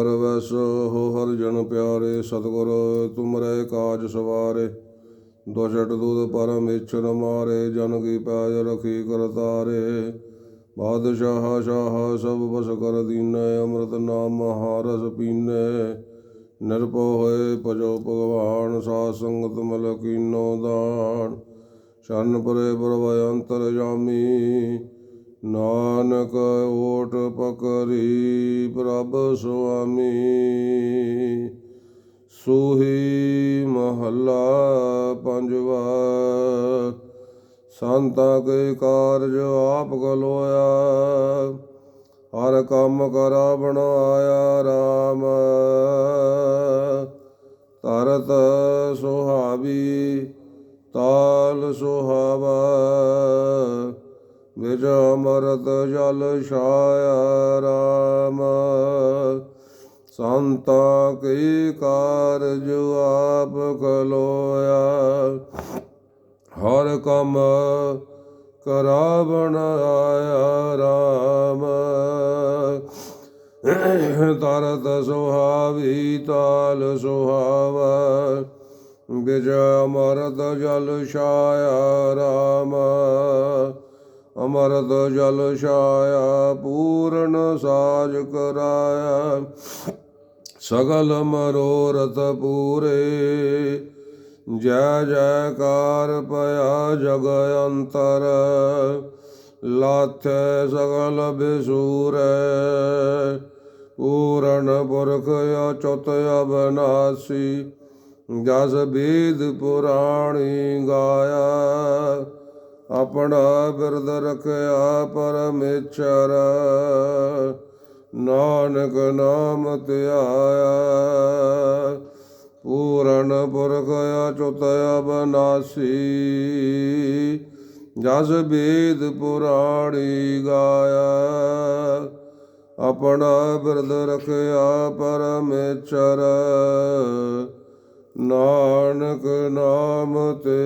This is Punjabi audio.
ਹਰ ਵੈਸ ਹੋ ਹਰ ਜਨ ਪਿਆਰੇ ਸਤਿਗੁਰ ਤੁਮਰੇ ਕਾਜ ਸਵਾਰੇ। ਦੁਸ਼ਟ ਦੂਤ ਪਰਮੇਸ਼ਰ ਮਾਰੇ, ਜਨ ਕੀ ਪੈਜ ਰਖੀ ਕਰਤਾਰੇ ਬਾਦਸ਼ਾਹ ਸ਼ਾਹ ਸਭ ਬਸ ਕਰ ਦੀਨੈ, ਅੰਮ੍ਰਿਤ ਨਾਮ ਮਹਾਰਸ ਪੀਨੇ। ਨਿਰਭਉ ਹੋਏ ਭਜੋ ਭਗਵਾਨ, ਸਾਧ ਸੰਗਤ ਮਲ ਕੀਨੋ ਦਾਨ। ਸ਼ਰਨ ਪਰੇ ਪਰਵ ਅੰਤਰ ਜਾਮੀ। ਨਾਨਕ ਓਟ ਪਕਰੀ ਪ੍ਰਭ ਸੁਆਮੀ, ਸੂਹੀ ਮਹੱਲਾ ਪੰਜਵਾ, ਸੰਤਾਂ ਕੇ ਕਾਰਜ ਆਪ ਗਲੋਇਆ, ਹਰ ਕੰਮ ਕਰਾ ਬਣਾਇਆ RAM ਤਰਤ ਸੁਹਾਵੀ, ਤਾਲ ਸੁਹਾਵਾ ਵਿਜ ਅਮਰਤ ਜਲ ਛਾਇਆ ਰਾਮ। ਸੰਤਾਂ ਕੀ ਕਾਰਜ ਆਪ ਕਲੋਇਆ ਹਰ ਕੰਮ ਕਰਾਵਣ ਆਇਆ ਰਾਮ। ਤਰਤ ਸੁਹਾਵੀ ਤਾਲ ਸੁਹਾਵਾ। ਵਿਜ ਅਮਰਤ ਜਲ ਛਾਇਆ ਰਾਮ। ਅਮਰਤ ਜਲ ਛਾਇਆ, ਪੂਰਨ ਸਾਜ ਕਰਾਇਆ। ਸਗਲ ਮਰੋਰਥ ਪੂਰੇ, ਜੈ ਜੈਕਾਰ ਭਇਆ ਜਗ ਅੰਤਰ। ਲਾਥ ਸਗਲ ਬਿਸੂਰ, ਪੂਰਨ ਪੁਰਖ ਅਚੁਤ ਅਬਨਾਸੀ। ਜਸ ਬੀਦ ਪੁਰਾਣੀ ਗਾਇਆ। ਆਪਣਾ ਬਿਰਦ ਰਖਿਆ ਪਰਮੇਸ਼ਰ। ਨਾਨਕ ਨਾਮ ਧਿਆਇਆ। ਪੂਰਨ ਪੁਰਖ ਅਚੁਤ ਅਬਨਾਸੀ। ਜਸ ਬੀਦ ਪੁਰਾਣੀ ਗਾਇਆ। ਆਪਣਾ ਬਿਰਦ ਰਖਿਆ ਪਰਮੇਸ਼ਰ। ਨਾਨਕ ਨਾਮ ਤੇ